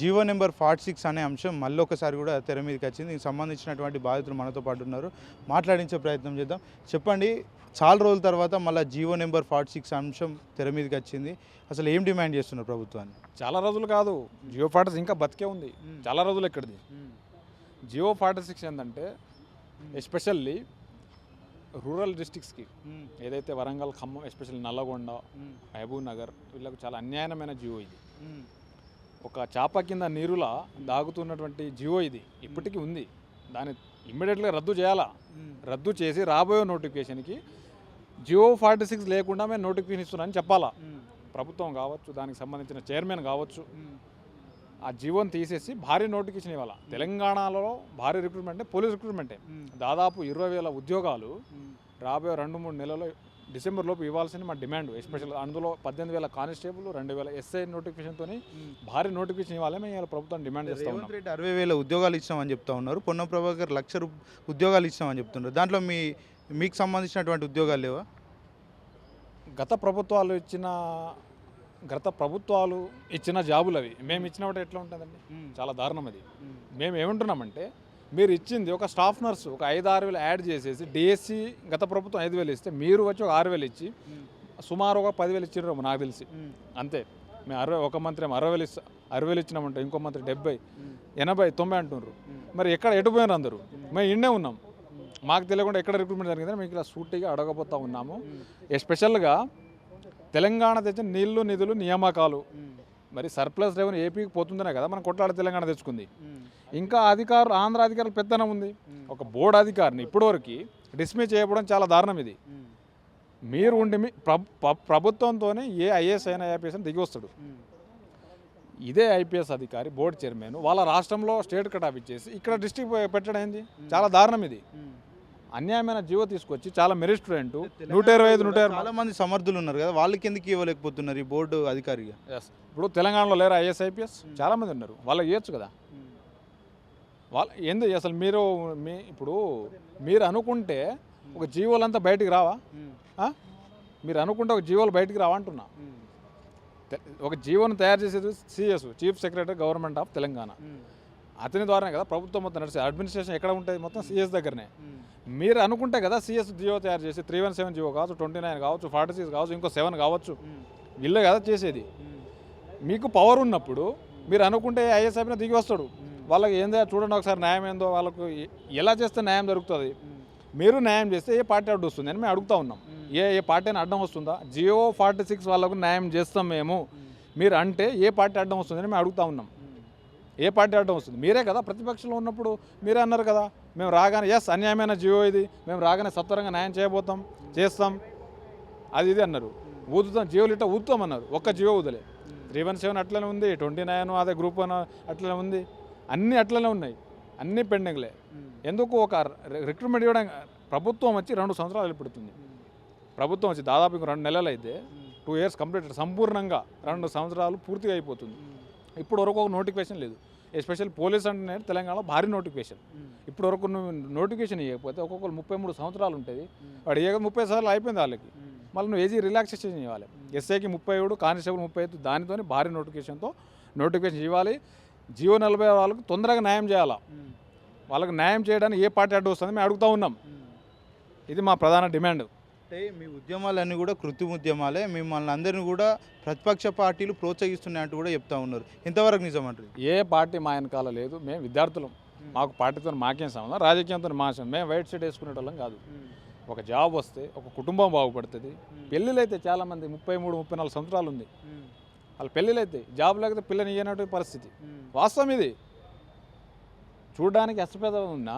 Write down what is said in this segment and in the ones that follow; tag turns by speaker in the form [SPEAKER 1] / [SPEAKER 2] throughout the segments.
[SPEAKER 1] GO number forty six అనే అంశం మళ్ళీ ఒకసారి కూడా తెర మీదకి వచ్చింది. దీనికి సంబంధించినటువంటి బాధితులు మనతో పాటు ఉన్నారు. మాట్లాడించే ప్రయత్నం చేద్దాం. చెప్పండి చాలా రోజుల తర్వాత మళ్ళీ జీవో నెంబర్ ఫార్టీ సిక్స్ అంశం తెర మీదకి వచ్చింది. అసలు ఏం డిమాండ్ చేస్తున్నారు ప్రభుత్వాన్ని?
[SPEAKER 2] చాలా రోజులు కాదు. జియో ఫార్టీ ఇంకా బతికే ఉంది. చాలా రోజులు ఎక్కడిది? జియో ఫార్టీ సిక్స్ ఏంటంటే ఎస్పెషల్లీ రూరల్ డిస్టిక్స్కి ఏదైతే వరంగల్ ఖమ్మం ఎస్పెషల్లీ నల్లగొండ మహబూబ్ నగర్ వీళ్ళకు చాలా అన్యాయమైన జియో ఇది. ఒక చాప కింద నీరులా దాగుతున్నటువంటి జియో ఇది. ఇప్పటికీ ఉంది. దాన్ని ఇమ్మీడియట్గా రద్దు చేయాలా? రద్దు చేసి రాబోయే నోటిఫికేషన్కి జియో ఫార్టీ సిక్స్ లేకుండా మేము నోటిఫికేషన్ ఇస్తున్నామని చెప్పాలా? ప్రభుత్వం కావచ్చు దానికి సంబంధించిన చైర్మన్ కావచ్చు ఆ జీవోని తీసేసి భారీ నోటిఫికేషన్ ఇవ్వాలి? తెలంగాణలో భారీ రిక్రూట్మెంట్ పోలీస్ రిక్రూట్మెంటే. దాదాపు ఇరవై వేల ఉద్యోగాలు రాబోయే రెండు మూడు నెలల్లో డిసెంబర్ లోపు ఇవ్వాల్సిన మా డిమాండ్. ఎస్పెషల్ అందులో పద్దెనిమిది వేల కానిస్టేబుల్ రెండు వేల ఎస్ఐ నోటిఫికేషన్తో భారీ నోటిఫికేషన్ ఇవ్వాలి. మేము ప్రభుత్వం డిమాండ్ చేస్తా ఉన్నాం.
[SPEAKER 1] రేవంత్ రెడ్డి అరవై వేల ఉద్యోగాలు ఇచ్చామని చెప్తా ఉన్నారు. పొన్నం ప్రభాకర్ లక్ష ఉద్యోగాలు ఇచ్చామని చెప్తున్నారు దాంట్లో మీ మీకు సంబంధించినటువంటి ఉద్యోగాలు లేవా?
[SPEAKER 2] గత ప్రభుత్వాలు ఇచ్చిన గత ప్రభుత్వాలు ఇచ్చిన జాబులు అవి. మేము ఇచ్చినప్పుడు ఎట్లా ఉంటుందండి? చాలా దారుణం అది. మేము ఏమంటున్నామంటే మీరు ఇచ్చింది ఒక స్టాఫ్ నర్సు ఒక ఐదు ఆరు వేలు యాడ్ చేసేసి డిఎస్సి గత ప్రభుత్వం ఐదు వేలు ఇస్తే మీరు వచ్చి ఒక ఆరు వేలు ఇచ్చి సుమారు ఒక పదివేలు ఇచ్చిండ్రు నాకు తెలిసి. అంతే. మేము అరవై ఒక మంత్రి ఏమో అరవై వేలు ఇస్తా అరవై వేలు ఇచ్చినామంటే ఇంకో మంత్రి డెబ్బై ఎనభై తొంభై అంటున్నారు. మరి ఎక్కడ ఎటు పోయినారు అందరూ? మేము. ఇండే ఉన్నాం. మాకు తెలియకుండా ఎక్కడ రిక్రూట్మెంట్ జరిగిందని మీకు ఇలా సూటిగా అడగబోతా ఉన్నాము. ఎస్పెషల్గా తెలంగాణ తెచ్చిన నీళ్ళు నిధులు నియామకాలు. మరి సర్ప్లస్ రెవెన్యూ ఏపీకి పోతుందనే కదా మనం కొట్లాడ తెలంగాణ తెచ్చుకుంది. ఇంకా అధికారులు ఆంధ్ర అధికారులు పెత్తనం ఉంది. ఒక బోర్డు అధికారిని ఇప్పటివరకు డిస్మిస్ చేయడం చాలా దారుణం ఇది. మీరు ఉండి ప్రభుత్వంతోనే ఏ ఐఏఎస్ అయినా ఐపీఎస్ దిగి వస్తాడు ఇదే ఐపీఎస్ అధికారి బోర్డు చైర్మన్ వాళ్ళ రాష్ట్రంలో స్టేట్ కట్ ఆఫ్ ఇచ్చేసి ఇక్కడ డిస్టిక్ పెట్టడం ఏంది? చాలా దారుణం ఇది. అన్యాయమైన జీవో తీసుకొచ్చి చాలా మెరిట్ స్టూడెంట్ నూట ఇరవై ఐదు నూట ఇరవై
[SPEAKER 1] చాలా మంది సమర్థులు ఉన్నారు కదా వాళ్ళకి ఎందుకు ఇవ్వలేకపోతున్నారు ఈ బోర్డు అధికారిగా.
[SPEAKER 2] ఇప్పుడు తెలంగాణలో లేరు ఐఎస్ ఐపీఎస్? చాలా మంది ఉన్నారు. వాళ్ళకి ఇవ్వచ్చు కదా? వాళ్ళ ఏంది అసలు మీరు మీ ఇప్పుడు మీరు అనుకుంటే ఒక జీవోలంతా బయటికి రావా? మీరు అనుకుంటే ఒక జీవోలు బయటికి రావా అంటున్నా. తె- ఒక జీవోను తయారు చేసేది CS chief secretary government of Telangana. అతని ద్వారానే కదా ప్రభుత్వం మొత్తం నడిచే అడ్మినిస్ట్రేషన్ ఎక్కడ ఉంటుంది? మొత్తం సిఎస్ దగ్గరనే. మీరు అనుకుంటే కదా సిఎస్ జియో తయారు చేసి త్రీ వన్ సెవెన్ జియో కావచ్చు ట్వంటీ నైన్ కావచ్చు ఫార్టీ సిక్స్ కావచ్చు ఇంకో సెవెన్ కావచ్చు. వీళ్ళే కదా చేసేది. మీకు పవర్ ఉన్నప్పుడు మీరు అనుకుంటే ఐఎస్ అయిపోయినా దిగి వస్తాడు. వాళ్ళకి ఏందో చూడండి ఒకసారి న్యాయం ఏందో వాళ్ళకు ఎలా చేస్తే న్యాయం జరుగుతుంది మీరు న్యాయం చేస్తే ఏ పార్టీ అడ్డు వస్తుంది అని మేము అడుగుతా ఉన్నాం. ఏ ఏ పార్టీ అయినా అడ్డం వస్తుందా? జియో ఫార్టీ సిక్స్ వాళ్ళకు న్యాయం చేస్తాం మేము. మీరు అంటే ఏ పార్టీ అడ్డం వస్తుందని మేము అడుగుతా ఉన్నాం. ఏ పార్టీ అడ్డం వస్తుంది? మీరే కదా ప్రతిపక్షంలో ఉన్నప్పుడు మీరే అన్నారు కదా మేము రాగానే ఎస్ అన్యాయమైన జియో ఇది మేము రాగానే సత్వరంగా న్యాయం చేయబోతాం చేస్తాం. అది ఇది అన్నారు. ఊదుతాం జియోలు ఇట్లా ఊదుతామన్నారు. ఒక్క జియో ఊదలే. త్రీ వన్ సెవెన్ అట్లనే ఉంది ట్వంటీ నైన్ అదే గ్రూప్ వన్ అట్లనే ఉంది. అన్నీ అట్లనే ఉన్నాయి. అన్నీ పెండింగ్లే. ఎందుకు ఒక రిక్రూట్మెంట్ ఇవ్వడం ప్రభుత్వం వచ్చి రెండు సంవత్సరాలు వెళ్ళిపెడుతుంది ప్రభుత్వం వచ్చి దాదాపు ఇంకో రెండు నెలలు అయితే టూ ఇయర్స్ కంప్లీట్ సంపూర్ణంగా రెండు సంవత్సరాలు పూర్తిగా అయిపోతుంది. ఇప్పుడు వరకు ఒక నోటిఫికేషన్ లేదు. ఎస్పెషల్ పోలీస్ అంటే తెలంగాణలో భారీ నోటిఫికేషన్. ఇప్పుడు వరకు నువ్వు నోటిఫికేషన్ ఇవ్వకపోతే ఒక్కొక్కరు ముప్పై మూడు సంవత్సరాలు ఉంటుంది. వాడు ఏ ముప్పై సార్లు అయిపోయింది వాళ్ళకి. మళ్ళీ నువ్వు ఏజీ రిలాక్సేషన్ ఇవ్వాలి. ఎస్ఐకి ముప్పై ఏడు కానిస్టేబుల్ ముప్పై ఐదు దానితో భారీ నోటిఫికేషన్తో నోటిఫికేషన్ ఇవ్వాలి. జియో నలభై వాళ్ళకు తొందరగా న్యాయం చేయాలా? వాళ్ళకి న్యాయం చేయడానికి ఏ పార్టీ అడ్డు వస్తుంది మేము అడుగుతూ ఉన్నాం. ఇది మా ప్రధాన డిమాండ్.
[SPEAKER 1] అంటే మీ ఉద్యమాలన్నీ కూడా కృత్రిమ ఉద్యమాలే. మిమ్మల్ని అందరినీ కూడా ప్రతిపక్ష పార్టీలు ప్రోత్సహిస్తున్నాయంటూ కూడా చెప్తా ఉన్నారు. ఎంతవరకు నిజం అంటారు
[SPEAKER 2] ఏ పార్టీ మా వెనకాల లేదు. మేము విద్యార్థులం. మాకు పార్టీతో మాకేం సంబంధం? రాజకీయంతో మా సంబంధం. మేము వైట్ షర్ట్ వేసుకునేటోళ్ళం కాదు. ఒక జాబ్ వస్తే ఒక కుటుంబం బాగుపడుతుంది. పెళ్ళిళ్ళు అయితే చాలామంది ముప్పై మూడు ముప్పై నాలుగు సంవత్సరాలు ఉంది. వాళ్ళ పెళ్ళిళ్ళు అయితే జాబ్ లేకపోతే పిల్లని ఇయ్యనటువంటి పరిస్థితి. వాస్తవం ఇది. చూడడానికి అసపేద ఉన్నా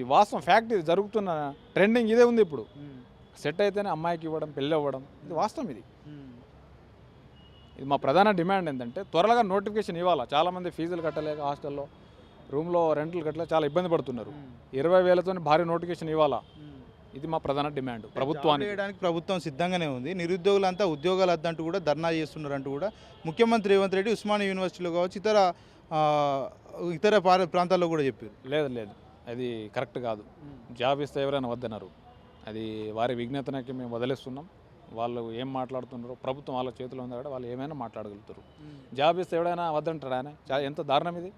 [SPEAKER 2] ఈ వాస్తవం ఫ్యాక్ట్ ఇది జరుగుతున్న ట్రెండింగ్ ఇదే ఉంది ఇప్పుడు. సెట్ అయితేనే అమ్మాయికి ఇవ్వడం పెళ్ళి అవ్వడం ఇది వాస్తవం ఇది. ఇది మా ప్రధాన డిమాండ్ ఏంటంటే త్వరగా నోటిఫికేషన్ ఇవ్వాలా? చాలామంది ఫీజులు కట్టలేక హాస్టల్లో రూమ్లో రెంట్లు కట్టలేక చాలా ఇబ్బంది పడుతున్నారు. ఇరవై వేలతో భారీ నోటిఫికేషన్ ఇవ్వాలా? ఇది మా ప్రధాన డిమాండ్.
[SPEAKER 1] జాబ్
[SPEAKER 2] ప్రభుత్వానికి.
[SPEAKER 1] చేయడానికి ప్రభుత్వం సిద్ధంగానే ఉంది. నిరుద్యోగులంతా ఉద్యోగాలు వద్దంటూ కూడా ధర్నా చేస్తున్నారంటూ కూడా ముఖ్యమంత్రి రేవంత్ రెడ్డి ఉస్మానియా యూనివర్సిటీలో కావచ్చు ఇతర ఇతర పార- ప్రాంతాల్లో కూడా చెప్పారు.
[SPEAKER 2] లేదు లేదు. అది కరెక్ట్ కాదు. జాబ్ ఇస్తే ఎవరైనా వద్దన్నారు. అది వారి విజ్ఞతనకి మేము వదిలేస్తున్నాం. వాళ్ళు ఏం మాట్లాడుతున్నారో ప్రభుత్వం వాళ్ళ చేతిలో ఉంది కాబట్టి వాళ్ళు ఏమైనా మాట్లాడగలుగుతారు. జాబ్ ఇస్తే ఎవడైనా వద్దంటాడు ఆయన? ఎంత దారుణం ఇది?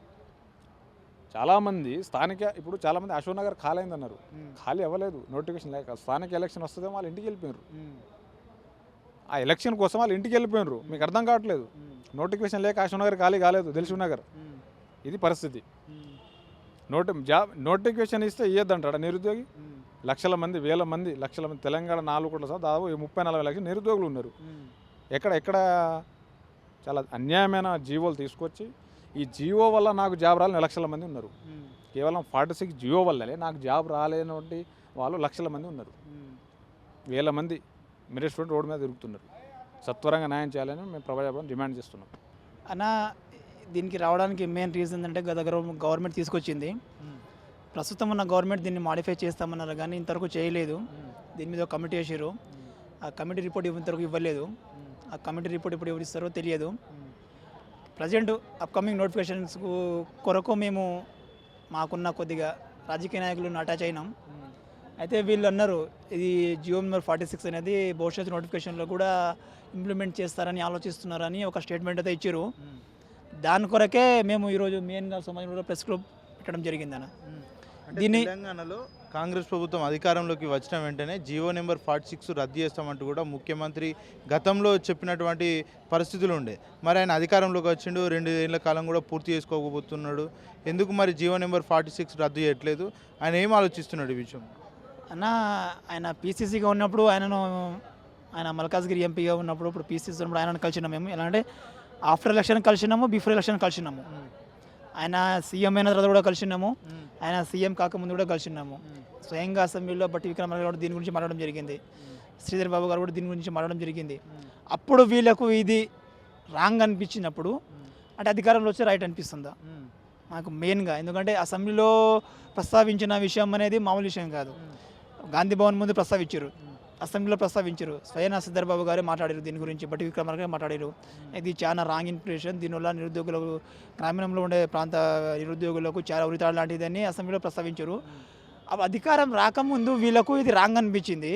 [SPEAKER 2] చాలామంది స్థానిక ఇప్పుడు చాలామంది అశోక్ నగర్ ఖాళీ అయిందన్నారు ఖాళీ అవ్వలేదు నోటిఫికేషన్ లేక స్థానిక ఎలక్షన్ వస్తుందేమో వాళ్ళు ఇంటికి వెళ్ళిపోయినారు. ఆ ఎలక్షన్ కోసం వాళ్ళు ఇంటికి వెళ్ళిపోయినారు. మీకు అర్థం కావట్లేదు. నోటిఫికేషన్ లేక అశోక్ నగర్ ఖాళీ కాలేదు దిల్సుఖ్ నగర్. ఇది పరిస్థితి. నోటి జాబ్ నోటిఫికేషన్ ఇస్తే ఇయ్యద్దంటాడు నిరుద్యోగి? లక్షల మంది వేల మంది లక్షల మంది తెలంగాణ నాలుగు కోట్ల సహా దాదాపు ముప్పై నలభై లక్షల నిరుద్యోగులు ఉన్నారు. ఎక్కడ ఎక్కడ చాలా అన్యాయమైన జీవోలు తీసుకొచ్చి ఈ జియో వల్ల నాకు జాబ్ రాలని లక్షల మంది ఉన్నారు. కేవలం ఫార్టీ సిక్స్ జియో వల్లనే నాకు జాబ్ రాలేనటువంటి వాళ్ళు లక్షల మంది ఉన్నారు. వేల మంది మెరిట్ స్టూడెంట్ రోడ్డు మీద తిరుగుతున్నారు. సత్వరంగా న్యాయం చేయాలని మేము ప్రభావం డిమాండ్ చేస్తున్నాం.
[SPEAKER 3] అన్న దీనికి రావడానికి మెయిన్ రీజన్ అంటే గత గవర్నమెంట్ తీసుకొచ్చింది. ప్రస్తుతం ఉన్న గవర్నమెంట్ దీన్ని మాడిఫై చేస్తామన్నారు కానీ ఇంతవరకు చేయలేదు. దీని మీద ఒక కమిటీ వేసారు ఆ కమిటీ రిపోర్ట్ ఇంతవరకు ఇవ్వలేదు. ఆ కమిటీ రిపోర్ట్ ఇప్పుడు ఎవరు ఇస్తారో తెలియదు. ప్రజెంట్ అప్కమింగ్ నోటిఫికేషన్స్ కొరకు మేము మాకున్న కొద్దిగా రాజకీయ నాయకులను అటాచ్ అయినాం అయితే వీళ్ళు అన్నారు ఇది జియో నెంబర్ ఫార్టీ సిక్స్ అనేది భవిష్యత్తు నోటిఫికేషన్లో కూడా ఇంప్లిమెంట్ చేస్తారని ఆలోచిస్తున్నారని ఒక స్టేట్మెంట్ అయితే ఇచ్చారు. దాని కొరకే మేము ఈరోజు మెయిన్గా సమాజంలో ప్రెస్ క్లబ్ పెట్టడం జరిగిందన్న. దీన్ని-
[SPEAKER 1] తెలంగాణలో కాంగ్రెస్ ప్రభుత్వం అధికారంలోకి వచ్చిన వెంటనే జియో నెంబర్ ఫార్టీ సిక్స్ రద్దు చేస్తామంటూ కూడా ముఖ్యమంత్రి గతంలో చెప్పినటువంటి పరిస్థితులు ఉండే. మరి ఆయన అధికారంలోకి వచ్చిండు రెండు ఏళ్ళ కాలం కూడా పూర్తి చేసుకోకపోతున్నాడు. ఎందుకు మరి జియో నెంబర్ ఫార్టీ సిక్స్ రద్దు చేయట్లేదు? ఆయన ఏం ఆలోచిస్తున్నాడు ఈ విషయం?
[SPEAKER 3] అన్న ఆయన పీసీసీగా ఉన్నప్పుడు ఆయనను ఆయన మల్కాజ్గిరి ఎంపీగా ఉన్నప్పుడు ఇప్పుడు పీసీసీ ఉన్నప్పుడు ఆయనను కలిసినాం మేము ఎలా అంటే ఆఫ్టర్ ఎలక్షన్ కలిసినాము బిఫోర్ ఎలక్షన్ కలిసినాము. ఆయన సీఎం అయిన తర్వాత కూడా కలిసినాము. ఆయన సీఎం కాకముందు కూడా కలిసినాము స్వయంగా అసెంబ్లీలో బట్టి విక్రమార్క గారు దీని గురించి మాట్లాడడం జరిగింది. శ్రీధర్ బాబు గారు కూడా దీని గురించి మాట్లాడడం జరిగింది. అప్పుడు వీళ్ళకు ఇది రాంగ్ అనిపించినప్పుడు అంటే అధికారంలో వచ్చే రైట్ అనిపిస్తుందా? నాకు మెయిన్గా. ఎందుకంటే అసెంబ్లీలో ప్రస్తావించిన విషయం అనేది మామూలు విషయం కాదు. గాంధీ భవన్ ముందు ప్రస్తావించారు. అసెంబ్లీలో ప్రస్తావించారు. స్వయన సిద్ధర్బాబు గారే మాట్లాడారు దీని గురించి బట్టి విక్రమార్క గారు మాట్లాడారు. ఇది చాలా రాంగ్ ఇన్ఫర్మేషన్ దీనివల్ల నిరుద్యోగులకు గ్రామీణంలో ఉండే ప్రాంత నిరుద్యోగులకు చాలా ఉరితాడు లాంటిదని అసెంబ్లీలో ప్రస్తావించారు. అవి అధికారం రాకముందు వీళ్ళకు ఇది రాంగ్ అనిపించింది.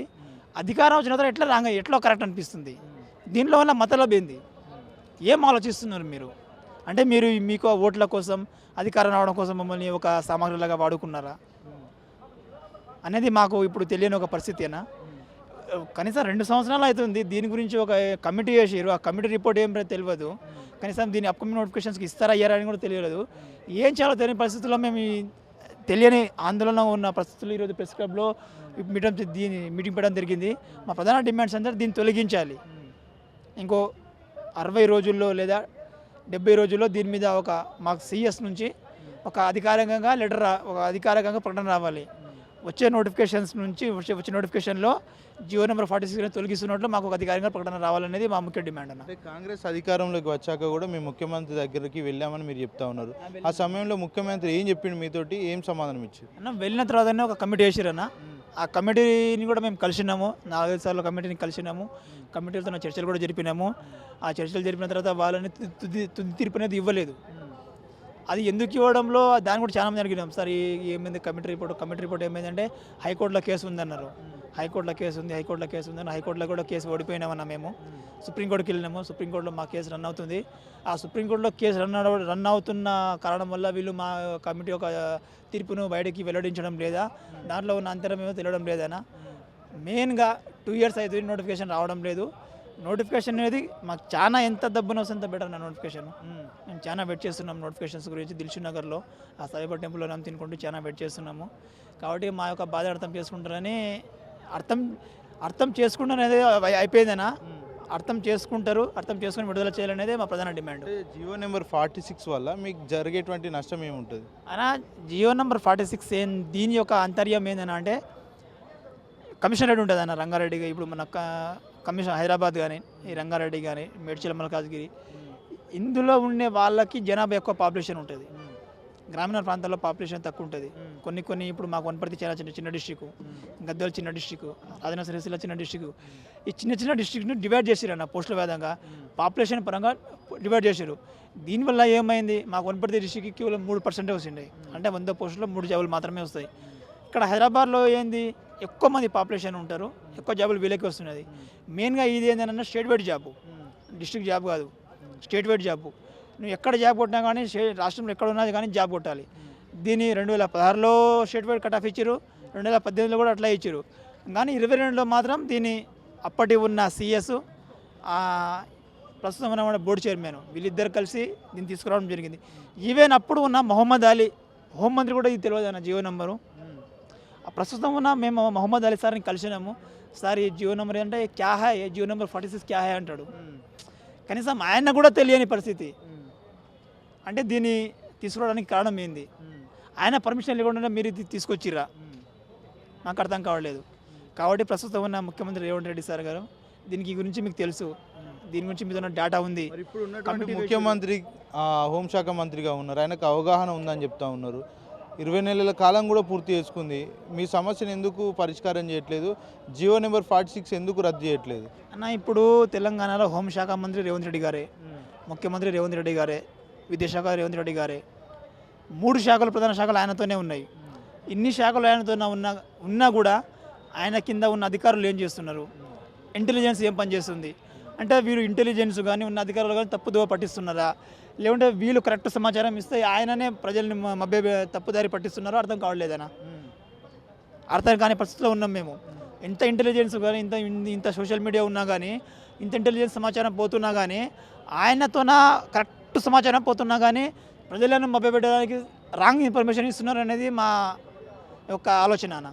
[SPEAKER 3] అధికారం వచ్చిన తర్వాత ఎట్లా రాంగ్ ఎట్లా కరెక్ట్ అనిపిస్తుంది? దీనిలో ఉన్న మతలబ్ ఏంది? ఏం ఆలోచిస్తున్నారు మీరు? అంటే మీరు మీకు ఓట్ల కోసం అధికారం రావడం కోసం మమ్మల్ని ఒక సామాగ్రిలాగా వాడుకున్నారా? అనేది మాకు ఇప్పుడు తెలియని ఒక పరిస్థితేనా కనీసం రెండు సంవత్సరాలు అవుతుంది. దీని గురించి ఒక కమిటీ చేసారు ఆ కమిటీ రిపోర్ట్ ఏం తెలియదు కనీసం దీని అప్కమింగ్ నోటిఫికేషన్స్కి ఇస్తారా అయ్యారా అని కూడా తెలియలేదు. ఏం చేయాలో తెలియని పరిస్థితుల్లో మేము తెలియని ఆందోళన ఉన్న పరిస్థితులు ఈరోజు ప్రెస్ క్లబ్లో మీటింగ్ దీని మీటింగ్ పెట్టడం జరిగింది. మా ప్రధాన డిమాండ్స్ అంతా దీన్ని తొలగించాలి. ఇంకో అరవై రోజుల్లో లేదా డెబ్బై రోజుల్లో దీని మీద ఒక మాకు సిఎస్ నుంచి ఒక అధికారికంగా లెటర్ ఒక అధికారికంగా ప్రకటన రావాలి. వచ్చే నోటిఫికేషన్స్ నుంచి వచ్చే నోటిఫికేషన్లో జియో నెంబర్ ఫార్టీ సిక్స్ తొలగిస్తున్నట్లు మాకు ఒక అధికారికంగా ప్రకటన రావాలనేది మా ముఖ్య డిమాండ్ అన్న.
[SPEAKER 1] కాంగ్రెస్ అధికారంలోకి వచ్చాక కూడా మేము ముఖ్యమంత్రి దగ్గరికి వెళ్ళామని మీరు చెప్తా ఉన్నారు. ఆ సమయంలో ముఖ్యమంత్రి ఏం చెప్పిండు మీతోటి? ఏం సమాధానం ఇచ్చారు?
[SPEAKER 3] అన్న వెళ్ళిన తర్వాతనే ఒక కమిటీ వేసిరన్న. ఆ కమిటీని కూడా మేము కలిసినాము. నాలుగైదు సార్లు కమిటీని కలిసినాము. కమిటీలతో నా చర్చలు కూడా జరిపినాము. ఆ చర్చలు జరిపిన తర్వాత వాళ్ళని తుది తీర్పు అనేది ఇవ్వలేదు. అది ఎందుకు ఇవ్వడంలో దాన్ని కూడా చాలా మంది అడిగినాం. సార్ ఏమైంది కమిటీ రిపోర్ట్? కమిటీ రిపోర్ట్ ఏమైందంటే హైకోర్టులో కేసు ఉందన్నారు. హైకోర్టులో కేసు ఉంది హైకోర్టులో కేసు ఉందని హైకోర్టులో కూడా కేసు ఓడిపోయినామన్నా మేము. సుప్రీంకోర్టుకి వెళ్ళినాము. సుప్రీంకోర్టులో మా కేసు రన్ అవుతుంది. ఆ సుప్రీంకోర్టులో కేసు రన్ రన్ అవుతున్న కారణం వల్ల వీళ్ళు మా కమిటీ ఒక తీర్పును బయటికి వెల్లడించడం లేదా దాంట్లో ఉన్న అంతరం ఏమో తెలియడం లేదనా మెయిన్గా టూ ఇయర్స్ అవుతుంది నోటిఫికేషన్ రావడం లేదు. నోటిఫికేషన్ అనేది మాకు చాలా ఎంత డబ్బున వస్తే అంత బెటర్ నా నోటిఫికేషన్. మేము చాలా వెయిట్ చేస్తున్నాం నోటిఫికేషన్స్ గురించి దిల్షు నగర్లో. ఆ సాయిబాబా టెంపుల్లో నాం తినుకుంటూ చాలా వెయిట్ చేస్తున్నాము. కాబట్టి మా యొక్క బాధ అర్థం చేసుకుంటారని అర్థం అర్థం చేసుకుంటారనేది అయి- అయిపోయిందనా? అర్థం చేసుకుంటారు అర్థం చేసుకుని విడుదల చేయాలనేదే మా ప్రధాన demand.
[SPEAKER 1] GO number forty six వల్ల మీకు జరిగేటువంటి నష్టం ఏముంటుంది?
[SPEAKER 3] అనా జియో నెంబర్ ఫార్టీ సిక్స్ ఏం దీని యొక్క అంతర్యం ఏందన్నా అంటే కమిషనరేట్ ఉంటుంది అన్న రంగారెడ్డిగా. ఇప్పుడు మన కమిషన్ హైదరాబాద్ కానీ ఈ రంగారెడ్డి కానీ మేడ్చల్ మల్కాజ్గిరి ఇందులో ఉండే వాళ్ళకి జనాభా ఎక్కువ పాపులేషన్ ఉంటుంది. గ్రామీణ ప్రాంతాల్లో పాపులేషన్ తక్కువ ఉంటుంది కొన్ని కొన్ని ఇప్పుడు మాకు వనపర్తి చాలా చిన్న చిన్న డిస్టిక్ గద్దెలు చిన్న డిస్టిక్ రాజన్న సిరిసిల్ల చిన్న డిస్టిక్ ఈ చిన్న చిన్న డిస్టిక్ను డివైడ్ చేసిరు అన్న పోస్టుల వేదంగా. పాపులేషన్ పరంగా డివైడ్ చేశారు దీనివల్ల ఏమైంది? మాకు వనపర్తి డిస్టిక్కి కేవలం మూడు పర్సెంటే వచ్చిండే అంటే వంద పోస్టులో మూడు జాబులు మాత్రమే వస్తాయి. ఇక్కడ హైదరాబాద్లో ఏంది? ఎక్కువ మంది పాపులేషన్ ఉంటారు. ఎక్కువ జాబులు వీళ్ళకి వస్తున్నది. మెయిన్గా ఇది ఏంటంటే state wide job. District job కాదు. State wide job. నువ్వు ఎక్కడ జాబ్ కొట్టినా కానీ రాష్ట్రంలో ఎక్కడ ఉన్నది కానీ జాబ్ కొట్టాలి. దీన్ని రెండు వేల పదహారులో స్టేట్ వైడ్ కట్ ఆఫ్ ఇచ్చారు రెండు వేల పద్దెనిమిదిలో కూడా అట్లా ఇచ్చారు కానీ ఇరవై రెండులో మాత్రం దీన్ని అప్పటి ఉన్న సిఎస్ ప్రస్తుతం ఉన్న బోర్డు చైర్మన్ వీళ్ళిద్దరు కలిసి దీన్ని తీసుకురావడం జరిగింది. ఈవెన్ అప్పుడు ఉన్న మొహమ్మద్ అలీ హోంమంత్రి కూడా ఇది తెలియదు అన్న జియో నెంబరు. ప్రస్తుతం ఉన్న మేము మొహమ్మద్ అలీ సార్ని కలిసినాము. సార్ ఈ జియో నెంబర్ అంటే క్యా హై ఏ జియో నెంబర్ ఫార్టీ సిక్స్ క్యా హై అంటాడు. కనీసం ఆయన కూడా తెలియని పరిస్థితి. అంటే దీన్ని తీసుకురావడానికి కారణం ఏంది? ఆయన పర్మిషన్ లేకుండా మీరు ఇది తీసుకొచ్చిర్రా? నాకు అర్థం కావట్లేదు. కాబట్టి ప్రస్తుతం ఉన్న ముఖ్యమంత్రి రేవంత్ రెడ్డి సార్ గారు దీనికి గురించి మీకు తెలుసు. దీని గురించి మీద డేటా ఉంది.
[SPEAKER 1] ముఖ్యమంత్రి హోంశాఖ మంత్రిగా ఉన్నారు. ఆయనకు అవగాహన ఉందని చెప్తా ఉన్నారు. ఇరవై నెలల కాలం కూడా పూర్తి చేసుకుంది. మీ సమస్యను ఎందుకు పరిష్కారం చేయట్లేదు? జియో నెంబర్ ఫార్టీ సిక్స్ ఎందుకు రద్దు చేయట్లేదు?
[SPEAKER 3] అన్న ఇప్పుడు తెలంగాణలో హోంశాఖ మంత్రి రేవంత్ రెడ్డి గారే ముఖ్యమంత్రి రేవంత్ రెడ్డి గారే విద్యాశాఖ రేవంత్ రెడ్డి గారే మూడు శాఖలు ప్రధాన శాఖలు ఆయనతోనే ఉన్నాయి. ఇన్ని శాఖలు ఆయనతో ఉన్నా ఉన్నా కూడా ఆయన కింద ఉన్న అధికారులు ఏం చేస్తున్నారు? ఇంటెలిజెన్స్ ఏం పనిచేస్తుంది? అంటే వీరు ఇంటెలిజెన్స్ కానీ ఉన్న అధికారులు కానీ తప్పుదోవ పట్టిస్తున్నారా? లేకుంటే వీళ్ళు కరెక్ట్ సమాచారం ఇస్తే ఆయననే ప్రజల్ని మభ్య తప్పుదారి పట్టిస్తున్నారో అర్థం కావట్లేదనా? అర్థం కాని పరిస్థితిలో ఉన్నాం మేము. ఎంత ఇంటెలిజెన్స్ కానీ ఇంత ఇంత సోషల్ మీడియా ఉన్నా కానీ ఇంత ఇంటెలిజెన్స్ సమాచారం పోతున్నా కానీ ఆయనతోన కరెక్ట్ సమాచారం పోతున్నా కానీ ప్రజలను మభ్యపెట్టడానికి రాంగ్ ఇన్ఫర్మేషన్ ఇస్తున్నారు అనేది మా యొక్క ఆలోచన అన్న.